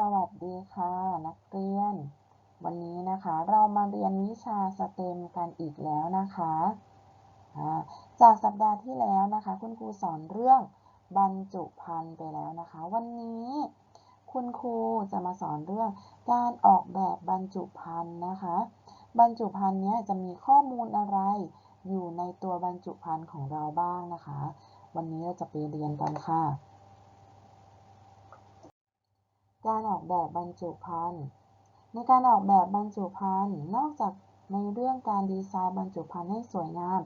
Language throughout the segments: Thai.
สวัสดีค่ะ นักเรียน วันนี้นะคะเรามาเรียนวิชาสเต็มกันอีกแล้วนะคะจากสัปดาห์ที่แล้วนะคะ คุณครูสอนเรื่องบรรจุภัณฑ์ไปแล้วนะคะ วันนี้ คุณครูจะมาสอนเรื่องการออกแบบบรรจุภัณฑ์นะคะ บรรจุภัณฑ์เนี้ยจะมีข้อมูลอะไร อยู่ในตัวบรรจุภัณฑ์ของเราบ้างนะคะ วันนี้เราจะไปเรียนกันค่ะ การออกแบบบรรจุภัณฑ์ ในการออกแบบบรรจุภัณฑ์ นอกจากในเรื่องการดีไซน์บรรจุภัณฑ์ให้สวยงาม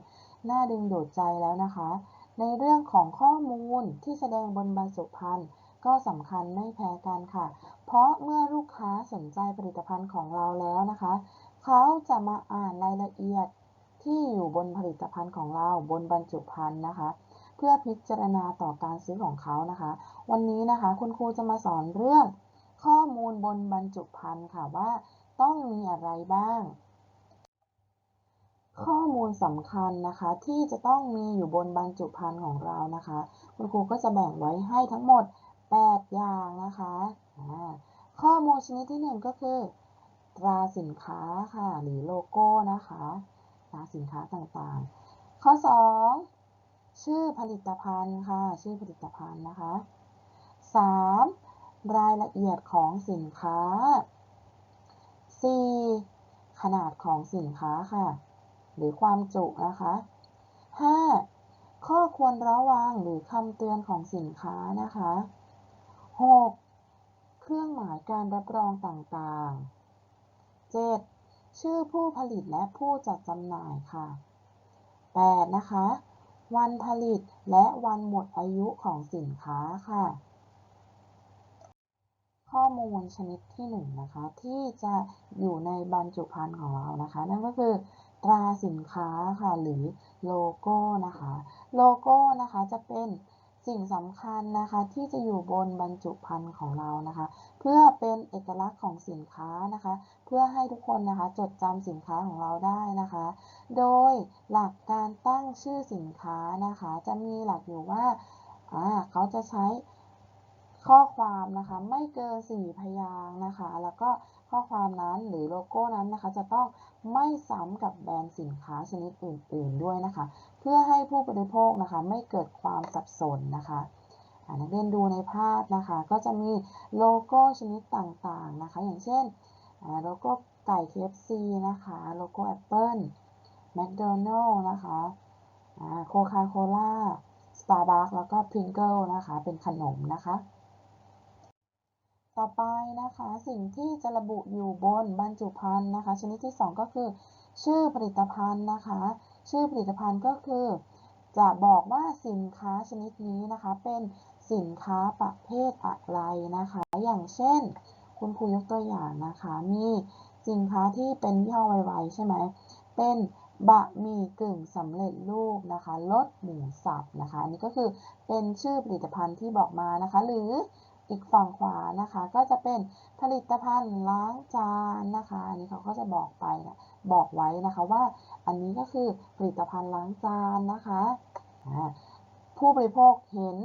น่าดึงดูดใจแล้วนะคะ ในเรื่องของข้อมูลที่แสดงบนบรรจุภัณฑ์ก็สำคัญไม่แพ้กันค่ะ เพราะเมื่อลูกค้าสนใจผลิตภัณฑ์ของเราแล้วนะคะ เขาจะมาอ่านรายละเอียดที่อยู่บนผลิตภัณฑ์ของเราบนบรรจุภัณฑ์นะคะ เพื่อพิจารณาต่อการซื้อของเขานะคะ วันนี้นะคะคุณครูจะมาสอนเรื่อง ข้อมูลบนบรรจุภัณฑ์ค่ะว่าต้องมีอะไรบ้าง ข้อมูลสำคัญนะคะ ที่จะต้องมีอยู่บนบรรจุภัณฑ์ของเรานะคะ คุณครูก็จะแบ่งไว้ให้ทั้งหมด 8 อย่างนะคะข้อมูลชนิดที่ 1 ก็คือตราสินค้าค่ะ หรือโลโก้นะคะตราสินค้าต่างๆ ข้อ 2 ชื่อผลิตภัณฑ์ค่ะ ชื่อผลิตภัณฑ์นะคะ 3. รายละเอียดของสินค้า 4. ขนาดของสินค้าค่ะ หรือความจุนะคะ 5. ข้อควรระวังหรือคำเตือนของสินค้านะคะ 6. เครื่องหมายการรับรองต่างๆ 7. ชื่อผู้ผลิตและผู้จัดจำหน่ายค่ะ 8. นะคะ วันผลิตและวันหมดอายุของสินค้าค่ะ ข้อมูลชนิดที่1นงนะคะที่จะอยู่ในบรรจุภัณฑ์ของเรานะคะ นั่นก็คือตราสินค้าค่ะหรือโลโก้นะคะโลโก้นะคะจะเป็นสิ่งสำคัญนะคะที่จะอยู่บนบรรจุภัณฑ์ของเรานะคะ เพื่อเป็นเอกลักษณ์ของสินค้านะคะ เพื่อให้ทุกคนนะคะจดจำสินค้าของเราได้นะคะ โดยหลักการตั้งชื่อสินค้านะคะ จะมีหลักอยู่ว่าเขาจะใช้ ข้อความนะคะไม่เกิน4พยางค์นะคะ แล้วก็ข้อความนั้นหรือโลโก้นั้นนะคะ จะต้องไม่ซ้ำกับแบรนด์สินค้าชนิดอื่น ๆ ด้วยนะคะ เพื่อให้ผู้บริโภคนะคะ ไม่เกิดความสับสนนะคะนักเรียนดูในภาพนะคะ ก็จะมีโลโก้ชนิดต่างๆนะคะ อย่างเช่นโลโก้ไก่ KFC นะคะ โลโก้ Apple McDonald นะคะโคคาโคล่า Starbucks แล้วก็ Pringle นะคะ เป็นขนมนะคะ ต่อไปนะคะสิ่งที่จะระบุอยู่บนบรรจุภัณฑ์นะคะ ชนิดที่ 2 ก็คือ ชื่อผลิตภัณฑ์นะคะ ชื่อผลิตภัณฑ์ก็คือ จะบอกว่าสินค้าชนิดนี้นะคะ เป็นสินค้าประเภทอะไรนะคะ อย่างเช่น คุณครูยกตัวอย่างนะคะ มีสินค้าที่เป็นยี่ห้อไวๆใช่ไหมเป็นบะหมี่กึ่งสำเร็จรูปนะคะรสหมูสับนะคะอันนี้ก็คือเป็นชื่อผลิตภัณฑ์ที่บอกมานะคะ หรือ อีกฝั่งขวานะคะ ก็จะเป็นผลิตภัณฑ์ล้างจานนะคะ อันนี้เขาก็จะบอกไปนะบอกไว้นะคะว่าอันนี้ก็คือผลิตภัณฑ์ล้างจานนะคะผู้บริโภคเห็น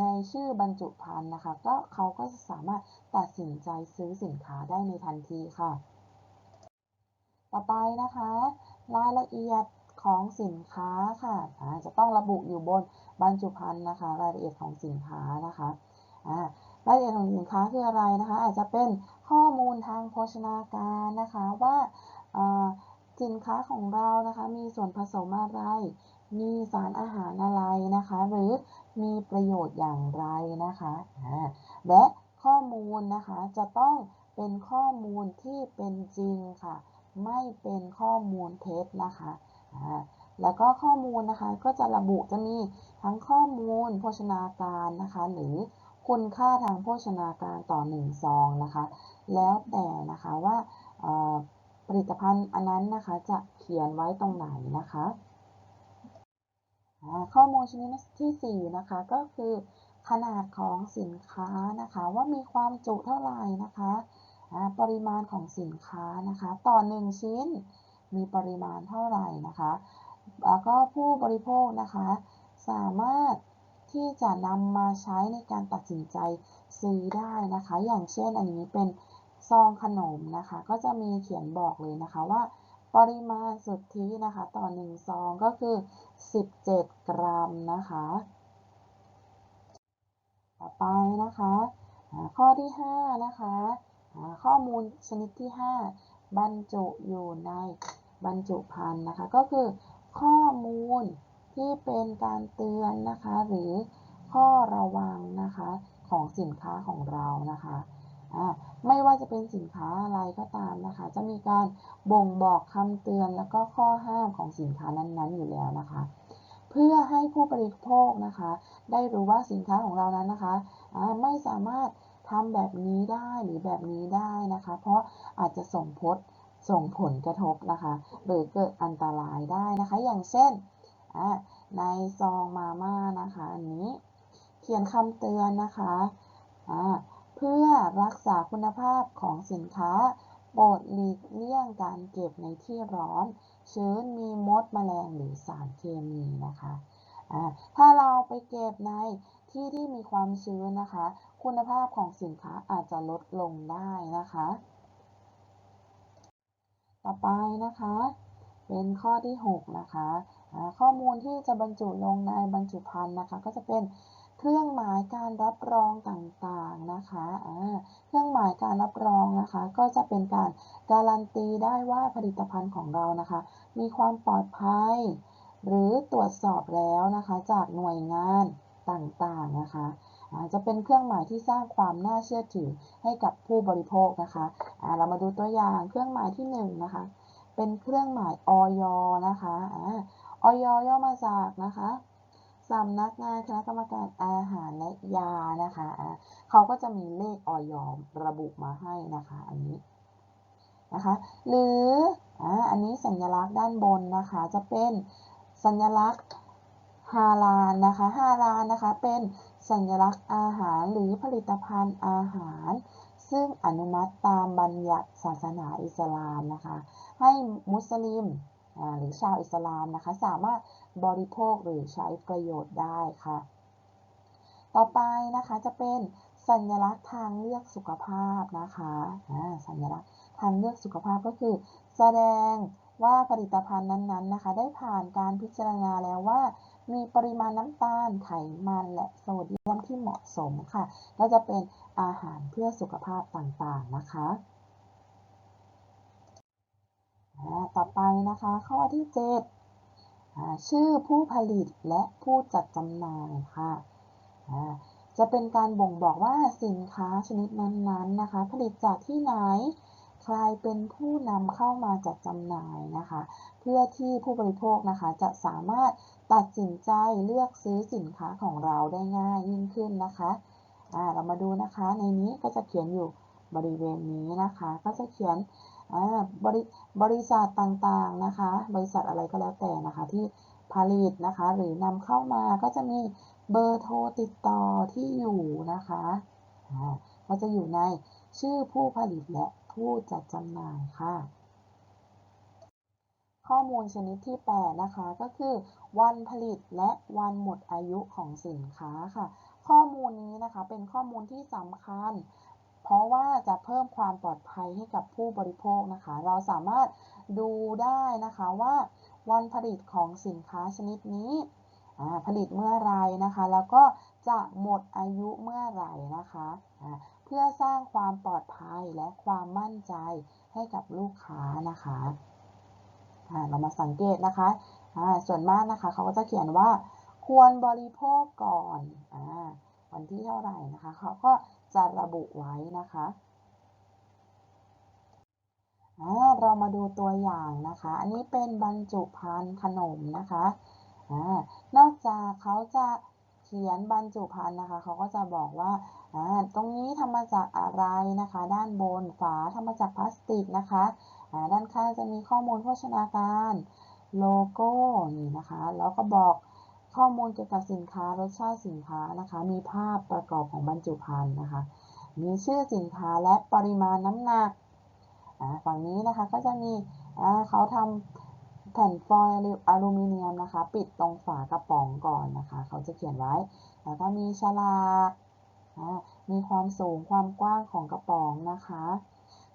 ในชื่อบรรจุภัณฑ์นะคะ ก็เขาก็จะสามารถตัดสินใจซื้อสินค้าได้ในทันทีค่ะ ต่อไปนะคะ รายละเอียดของสินค้าค่ะจะต้องระบุอยู่บนบรรจุภัณฑ์นะคะ รายละเอียดของสินค้านะคะ รายละเอียดของสินค้าคืออะไรนะคะ อาจจะเป็นข้อมูลทางโภชนาการนะคะว่าสินค้าของเรานะคะมีส่วนผสมอะไร มีสารอาหารอะไรนะคะ หรือมีประโยชน์อย่างไรนะคะและข้อมูลนะคะจะต้องเป็นข้อมูลที่เป็นจริงค่ะ ไม่เป็นข้อมูลเท็จนะคะแล้วก็ข้อมูลนะคะก็จะระบุจะมีทั้งข้อมูลโภชนาการนะคะ หรือ คุณค่าทางโภชนาการต่อ1ซองนะคะ แล้วแต่นะคะว่าผลิตภัณฑ์อันนั้นนะคะจะเขียนไว้ตรงไหนนะคะข้อมูลชนิดที่4นะคะก็คือขนาดของสินค้านะคะ ว่ามีความจุเท่าไหร่นะคะปริมาณของสินค้านะคะ ต่อ 1 ชิ้นมีปริมาณเท่าไหร่นะคะ แล้วก็ผู้บริโภคนะคะ สามารถ ที่จะนำมาใช้ในการตัดสินใจซื้อได้นะคะ อย่างเช่นอันนี้เป็นซองขนมนะคะ ก็จะมีเขียนบอกเลยนะคะว่า ปริมาณสุทธินะคะ ต่อ1ซองก็คือ 17 กรัมนะคะ ต่อไปนะคะ ข้อที่ 5 นะคะ ข้อมูลชนิดที่ 5 บรรจุอยู่ในบรรจุภัณฑ์นะคะ ก็คือข้อมูล ที่เป็นการเตือนนะคะ หรือข้อระวังนะคะของสินค้าของเรานะคะไม่ว่าจะเป็นสินค้าอะไรก็ตามนะคะ จะมีการบ่งบอกคำเตือนแล้วก็ข้อห้ามของสินค้านั้นๆอยู่แล้วนะคะ เพื่อให้ผู้บริโภคนะคะ ได้รู้ว่าสินค้าของเรานั้นนะคะไม่สามารถทำแบบนี้ได้หรือแบบนี้ได้นะคะ เพราะอาจจะส่งผลส่งผลกระทบนะคะ หรือเกิดอันตรายได้นะคะ อย่างเช่น ในซองมาม่านะคะอันนี้เขียนคำเตือนนะคะเพื่อรักษาคุณภาพของสินค้าโปรดหลีกเลี่ยงการเก็บในที่ร้อนชื้นมีมดแมลงหรือสารเคมีนะคะถ้าเราไปเก็บในที่ที่มีความชื้นนะคะ คุณภาพของสินค้าอาจจะลดลงได้นะคะ ต่อไปนะคะ เป็นข้อที่ 6 นะคะ ข้อมูลที่จะบรรจุลงในบรรจุภัณฑ์นะคะ ก็จะเป็นเครื่องหมายการรับรองต่างๆนะคะ เครื่องหมายการรับรองนะคะ ก็จะเป็นการการันตีได้ว่าผลิตภัณฑ์ของเรานะคะ มีความปลอดภัย หรือตรวจสอบแล้วนะคะจากหน่วยงานต่างๆนะคะอาจะเป็นเครื่องหมายที่สร้างความน่าเชื่อถือให้กับผู้บริโภคนะคะอ่าเรามาดูตัวอย่างเครื่องหมายที่1นงนะคะ เป็นเครื่องหมายออยนะคะ ออยย่อมาจากนะคะสำนักงานคณะกรรมการอาหารและยานะคะเขาก็จะมีเลขออยระบุมาให้นะคะอันนี้นะคะ หรืออันนี้สัญลักษณ์ด้านบนนะคะจะเป็นสัญลักษณ์ฮาลาลนะคะฮาลาลนะคะเป็นสัญลักษณ์อาหารหรือผลิตภัณฑ์อาหาร ซึ่งอนุมัติตามบัญญัติศาสนาอิสลามนะคะ ให้มุสลิม หรือชาวอิสลามนะคะ สามารถบริโภคหรือใช้ประโยชน์ได้ค่ะ ต่อไปนะคะจะเป็นสัญลักษณ์ทางเลือกสุขภาพนะคะสัญลักษณ์ทางเลือกสุขภาพก็คือ แสดงว่าผลิตภัณฑ์นั้นๆนะคะ ได้ผ่านการพิจารณาแล้วว่า มีปริมาณน้ำตาลไขมันและโซเดียมที่เหมาะสมค่ะ ก็จะเป็นอาหารเพื่อสุขภาพต่างๆนะคะ ต่อไปนะคะ ข้อที่ 7 ชื่อผู้ผลิตและผู้จัดจำหน่ายค่ะจะเป็นการบ่งบอกว่าสินค้าชนิดนั้นๆนะคะ ผลิตจากที่ไหน ใครเป็นผู้นำเข้ามาจัดจำหน่ายนะคะ เพื่อที่ผู้บริโภคนะคะ จะสามารถตัดสินใจเลือกซื้อสินค้าของเราได้ง่ายยิ่งขึ้นนะคะเรามาดูนะคะในนี้ก็จะเขียนอยู่บริเวณนี้นะคะ ก็จะเขียน บริบริษัทต่างๆนะคะ บริษัทอะไรก็แล้วแต่นะคะ ที่ผลิตนะคะ หรือนำเข้ามาก็จะมีเบอร์โทรติดต่อที่อยู่นะคะอ่าก็จะอยู่ในชื่อผู้ผลิตและผู้จัดจำหน่ายค่ะ ข้อมูลชนิดที่ 8 นะคะก็คือ วันผลิตและวันหมดอายุของสินค้าค่ะ ข้อมูลนี้นะคะเป็นข้อมูลที่สำคัญ เพราะว่าจะเพิ่มความปลอดภัยให้กับผู้บริโภคนะคะ เราสามารถดูได้นะคะว่าวันผลิตของสินค้าชนิดนี้ผลิตเมื่อไรนะคะ แล้วก็จะหมดอายุเมื่อไหร่นะคะอ่าเพื่อสร้างความปลอดภัยและความมั่นใจให้กับลูกค้านะคะอ่าเรามาสังเกตนะคะอ่าส่วนมากนะคะเขาก็จะเขียนว่าควรบริโภคก่อนอวันที่เท่าไหร่นะคะเขาก็ จะระบุไว้นะคะเรามาดูตัวอย่างนะคะ อันนี้เป็นบรรจุภัณฑ์ขนมนะคะอนอกจากเขาจะเขียนบรรจุภัณฑ์นะคะ เขาก็จะบอกว่า ตรงนี้ทำมาจากอะไรนะคะ ด้านบนฝาทำมาจากพลาสติกนะคะ ด้านข้างจะมีข้อมูลโภชนาการ โลโก้นี่นะคะ แล้วก็บอก ข้อมูลเกี่ยวกับสินค้ารสชาติสินค้านะคะ มีภาพประกอบของบรรจุภัณฑ์นะคะ มีชื่อสินค้าและปริมาณน้ำหนักฝั่งนี้นะคะก็จะมีเขาทำแผ่นฟอยล์อลูมิเนียมนะคะ ปิดตรงฝากระป๋องก่อนนะคะ เขาจะเขียนไว้ แล้วก็มีฉลากมีความสูงความกว้างของกระป๋องนะคะ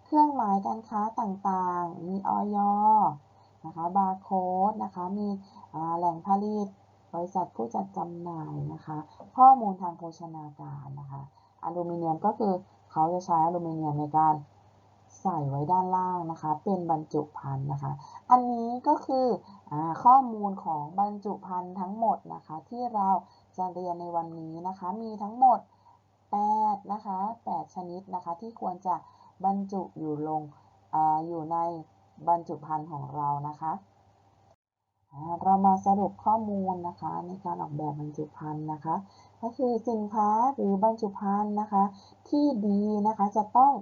เครื่องหมายการค้าต่างๆ มีออยนะคะบาร์โค้ดนะคะ มีแหล่งผลิต บริษัทผู้จัดจำหน่ายนะคะ ข้อมูลทางโภชนาการนะคะอลูมิเนียมก็คือเขาจะใช้อลูมิเนียมในการใส่ไว้ด้านล่างนะคะ เป็นบรรจุภัณฑ์นะคะ อันนี้ก็คืออข้อมูลของบรรจุภัณฑ์ทั้งหมดนะคะ ที่เราจะเรียนในวันนี้นะคะ มีทั้งหมด8นะคะ8ชนิดนะคะ ที่ควรจะบรรจุอยู่ลงออยู่ในบรรจุภัณฑ์ของเรานะคะ เรามาสรุปข้อมูลนะคะในการออกแบบบรรจุภัณฑ์นะคะ ก็คือสินค้าหรือบรรจุภัณฑ์นะคะ ที่ดีนะคะจะต้อง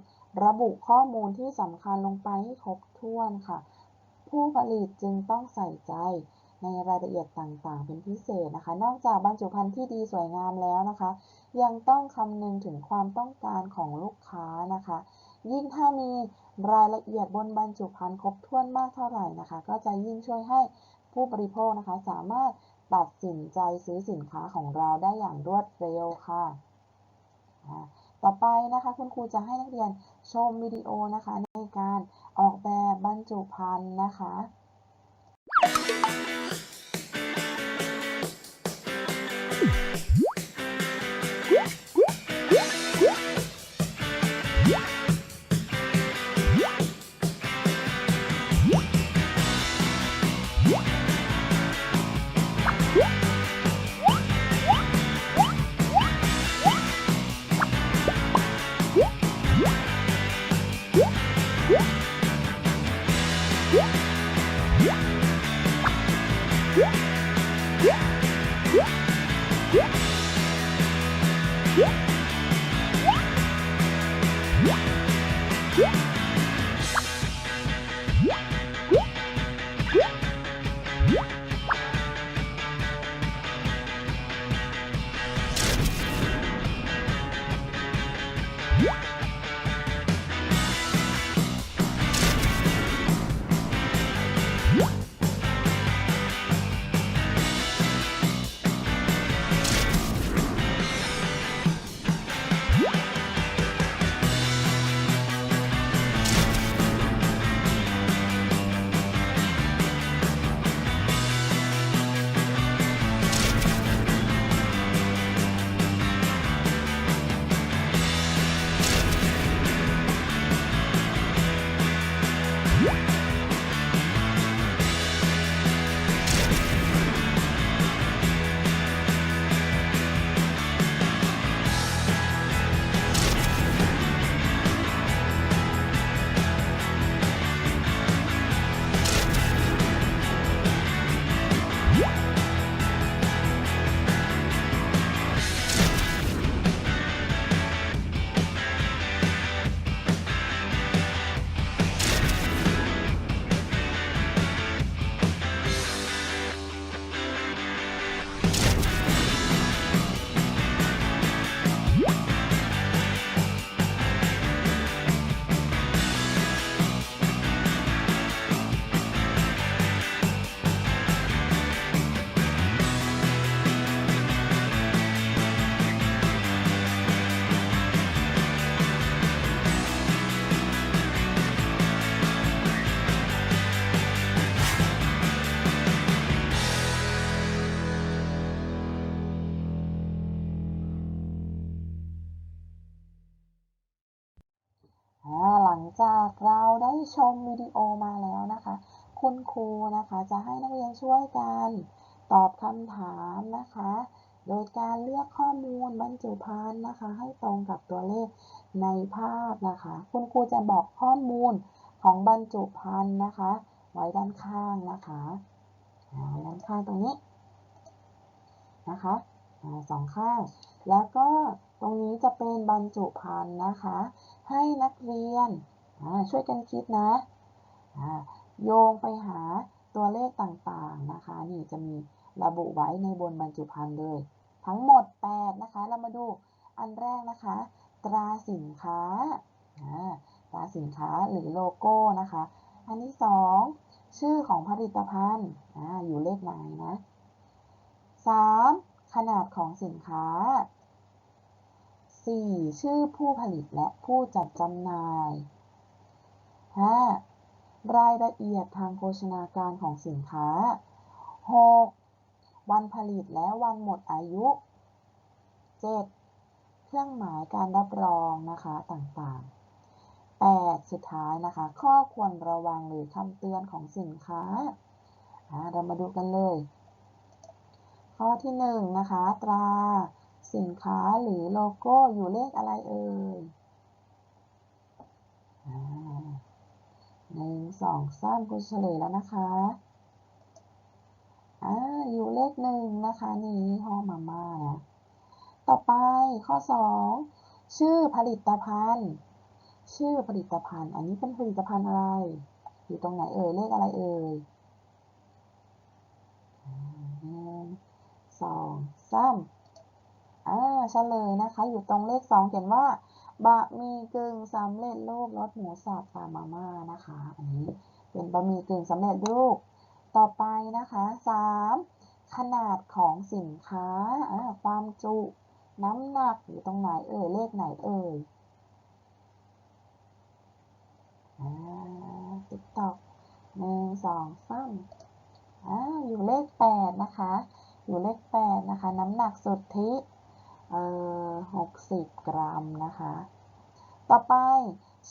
ระบุข้อมูลที่สำคัญลงไปให้ครบถ้วนค่ะ ผู้ผลิตจึงต้องใส่ใจในรายละเอียดต่างๆ เป็นพิเศษนะคะ นอกจากบรรจุภัณฑ์ที่ดีสวยงามแล้วนะคะ ยังต้องคำนึงถึงความต้องการของลูกค้านะคะ ยิ่งถ้ามีรายละเอียดบนบรรจุภัณฑ์ครบถ้วนมากเท่าไหร่นะคะ ก็จะยิ่งช่วยให้ ผู้บริโภคนะคะ สามารถตัดสินใจซื้อสินค้าของเราได้อย่างรวดเร็วค่ะ ต่อไปนะคะคุณครูจะให้นักเรียนชมวิดีโอนะคะ ในการออกแบบบรรจุภัณฑ์นะคะ ลังจากเราได้ชมวิดีโอมาแล้วนะคะ คุณครูนะคะจะให้นักเรียนช่วยกันตอบคำถามนะคะ โดยการเลือกข้อมูลบรรจุภัณฑ์นะคะ ให้ตรงกับตัวเลขในภาพนะคะ คุณครูจะบอกข้อมูลของบรรจุภัณฑ์นะคะ ไว้ด้านข้างนะคะไว้ด้านข้างตรงนี้นะคะ สองข้าง แล้วก็ตรงนี้จะเป็นบรรจุภัณฑ์นะคะ ให้นักเรียนช่วยกันคิดนะโยงไปหาตัวเลขต่างๆนะคะ นี่จะมีระบุไว้ในบนบรรจุภัณฑ์เลย ทั้งหมด 8 นะคะ เรามาดูอันแรกนะคะ ตราสินค้าตราสินค้าหรือโลโก้นะคะ อันที่ 2 ชื่อของผลิตภัณฑ์ออยู่เลขไหนนะ 3. ขนาดของสินค้า 4. ชื่อผู้ผลิตและผู้จัดจำหน่าย 5. รายละเอียดทางโภชนาการของสินค้า 6. วันผลิตและวันหมดอายุ 7. เครื่องหมายการรับรองนะคะต่างๆ 8. สุดท้ายนะคะ ข้อควรระวังหรือคำเตือนของสินค้า เรามาดูกันเลย ข้อที่1นะคะ ตราสินค้าหรือโลโก้อยู่เลขอะไรเอ่ยหนึ่งสองสามกูเฉลยแล้วนะคะอ่าอยู่เลขหนึ่งนะคะนี่ห้อมาม่านะต่อไปข้อ 2 ชื่อผลิตภัณฑ์ ชื่อผลิตภัณฑ์ อันนี้เป็นผลิตภัณฑ์อะไร อยู่ตรงไหนเอ่ยเลขอะไรเอ่ยอ่าหนึ่ง สองสามอ่าเฉลยนะคะ อยู่ตรงเลขสองเขียนว่าบะหมี่กึ่งสำเร็จรูปรสหมูสับกามาม่านะคะ อันนี้เป็นบะหมี่กึ่งสำเร็จรูป ต่อไปนะคะสามขนาดของสินค้าอ่าความจุ น้ำหนักอยู่ตรงไหนเอ่ยเลขไหนเอ่ยอ่าติ๊กตอกหนึ่งสองสามอ่าอยู่เลขแปดนะคะ อยู่เลขแปดนะคะ น้ำหนักสุทธิเอ่อหกสิบกรัมนะคะ ต่อไป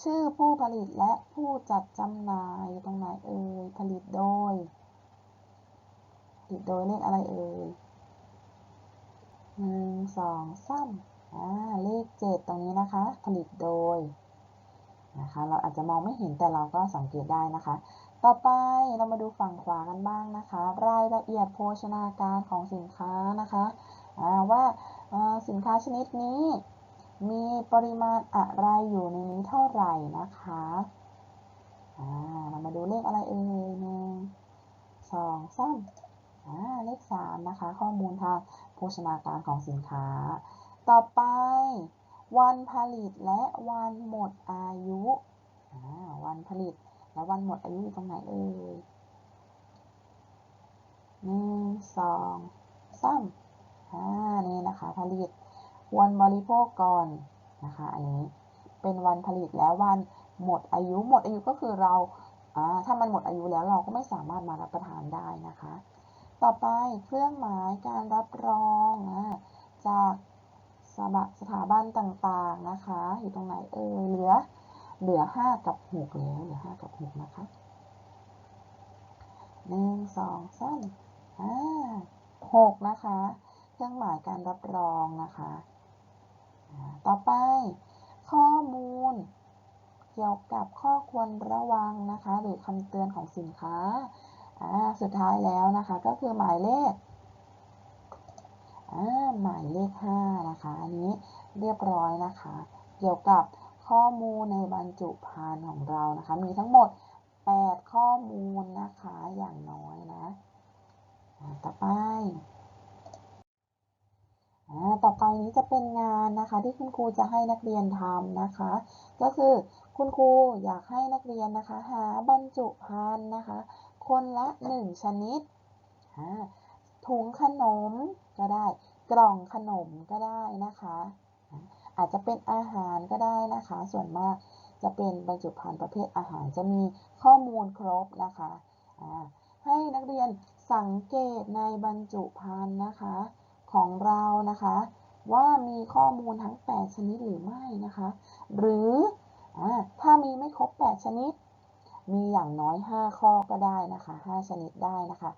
ชื่อผู้ผลิตและผู้จัดจำหน่ายตรงไหนเอ่ยผลิตโดย ผลิตโดยเลขอะไรเอ่ยหนึ่งสองสามอ่าเลขเจ็ดตรงนี้นะคะ ผลิตโดยนะคะ เราอาจจะมองไม่เห็นแต่เราก็สังเกตได้นะคะ ต่อไปเรามาดูฝั่งขวากันบ้างนะคะ รายละเอียดโภชนาการของสินค้านะคะว่าสินค้าชนิดนี้มีปริมาณอะไรอยู่ในนี้เท่าไหร่นะคะเรามาดูเลขอะไรเอ่ยหนึ่งสองสามเลขสามนะคะ ข้อมูลทางโภชนาการของสินค้า ต่อไป วันผลิตและวันหมดอายุ วันผลิต และวันหมดอายุอยู่ตรงไหนเอ่ยหนึ่งสองสามอ่านี่นะคะผลิต วันบริโภคก่อนนะคะ อันนี้เป็นวันผลิตแล้ววันหมดอายุหมดอายุก็คือเราถ้ามันหมดอายุแล้วเราก็ไม่สามารถมารับประทานได้นะคะ ต่อไปเครื่องหมายการรับรองจากสบสถาบันต่างๆนะคะ อยู่ตรงไหนเอ่ยเหลือ เหลือ5กับ6แล้ว เหลือ5กับ6นะคะหนึ่งสองสามอ่าหกนะคะ เครื่องหมายการรับรองนะคะ ต่อไปข้อมูลเกี่ยวกับข้อควรระวังนะคะ หรือคำเตือนของสินค้า สุดท้ายแล้วนะคะ ก็คือหมายเลขหมายเลข5นะคะ อันนี้เรียบร้อยนะคะ เกี่ยวกับ ข้อมูลในบรรจุภัณฑ์ของเรานะคะ มีทั้งหมด 8 ข้อมูลนะคะอย่างน้อยนะ ต่อไปอต่อไปนี้จะเป็นงานนะคะ ที่คุณครูจะให้นักเรียนทำนะคะ ก็คือคุณครูอยากให้นักเรียนนะคะ หาบรรจุภัณฑ์นะคะ คนละ 1 ชนิด ถุงขนมก็ได้ กล่องขนมก็ได้นะคะ อาจจะเป็นอาหารก็ได้นะคะ ส่วนมากจะเป็นบรรจุภัณฑ์ประเภทอาหารจะมีข้อมูลครบนะคะให้นักเรียนสังเกตในบรรจุภัณฑ์นะคะของเรานะคะ ว่ามีข้อมูลทั้ง 8 ชนิดหรือไม่นะคะ หรืออถ้ามีไม่ครบ 8 ชนิด มีอย่างน้อย 5 ข้อก็ได้นะคะ 5 ชนิดได้นะคะ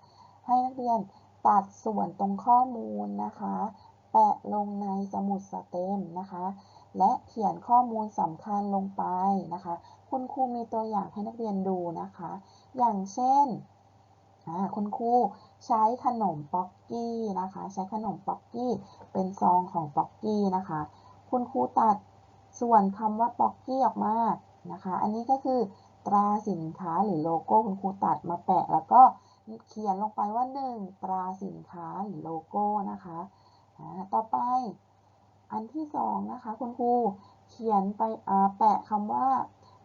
ให้นักเรียนตัดส่วนตรงข้อมูลนะคะ แปะลงในสมุดสเต็มนะคะ และเขียนข้อมูลสำคัญลงไปนะคะ คุณครูมีตัวอย่างให้นักเรียนดูนะคะ อย่างเช่น คุณครูใช้ขนมป๊อกกี้นะคะ ใช้ขนมป๊อกกี้เป็นซองของป๊อกกี้นะคะ คุณครูตัดส่วนคำว่าป๊อกกี้ออกมานะคะ อันนี้ก็คือตราสินค้าหรือโลโก้คุณครูตัดมาแปะแล้วก็เขียนลงไปว่า 1 ตราสินค้าหรือโลโก้นะคะ ต่อไป อันที่2นะคะ คุณครูเขียนไปแปะคำว่า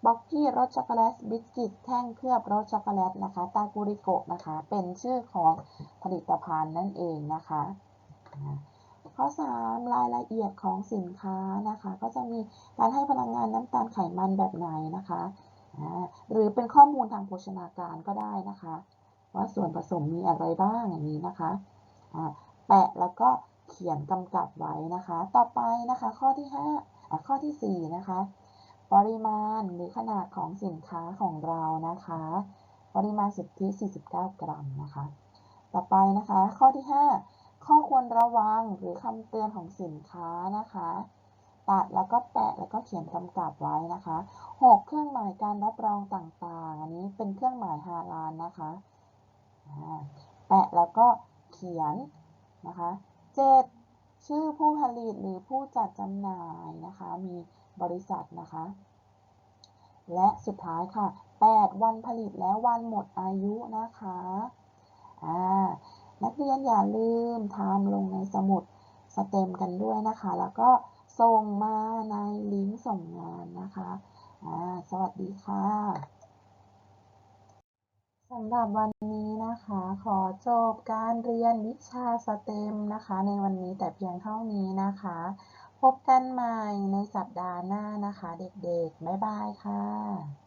บ็อกกี้รสช็อกโกแลตบิสกิตแท่งเคลือบรสช็อกโกแลตนะคะ ตากูริโกะนะคะ เป็นชื่อของผลิตภัณฑ์นั่นเองนะคะ ข้อ 3 รายละเอียดของสินค้านะคะ ก็จะมีการให้พลังงานน้ำตาลไขมันแบบไหนนะคะ หรือเป็นข้อมูลทางโภชนาการก็ได้นะคะ ว่าส่วนผสมมีอะไรบ้างอย่างนี้นะคะ แปะแล้วก็ เขียนกำกับไว้นะคะ ต่อไปนะคะข้อที่5อะข้อทีสี่ 4 นะคะ ปริมาณหรือขนาดของสินค้าของเรานะคะ ปริมาณสุทธิ 49 กรัมนะคะ ต่อไปนะคะข้อที่ 5 ข้อควรระวังหรือคำเตือนของสินค้านะคะตัดแล้วก็แปะแล้วก็เขียนกำกับไว้นะคะ6เครื่องหมายการรับรองต่างๆ อันนี้เป็นเครื่องหมายฮาลาลนะคะ แปะแล้วก็เขียนนะคะ 7 ชื่อผู้ผลิตหรือผู้จัดจำหน่ายนะคะ มีบริษัทนะคะ และสุดท้ายค่ะ 8 วันผลิตและวันหมดอายุนะคะอ่านักเรียนอย่าลืมทำลงในสมุดสเต็มกันด้วยนะคะ แล้วก็ส่งมาในลิงก์ส่งงานนะคะอ่าสวัสดีค่ะ สำหรับวันนี้นะคะ ขอจบการเรียนวิชาสเต็มนะคะ ในวันนี้แต่เพียงเท่านี้นะคะ พบกันใหม่ในสัปดาห์หน้านะคะ เด็กๆ บ๊ายบายค่ะ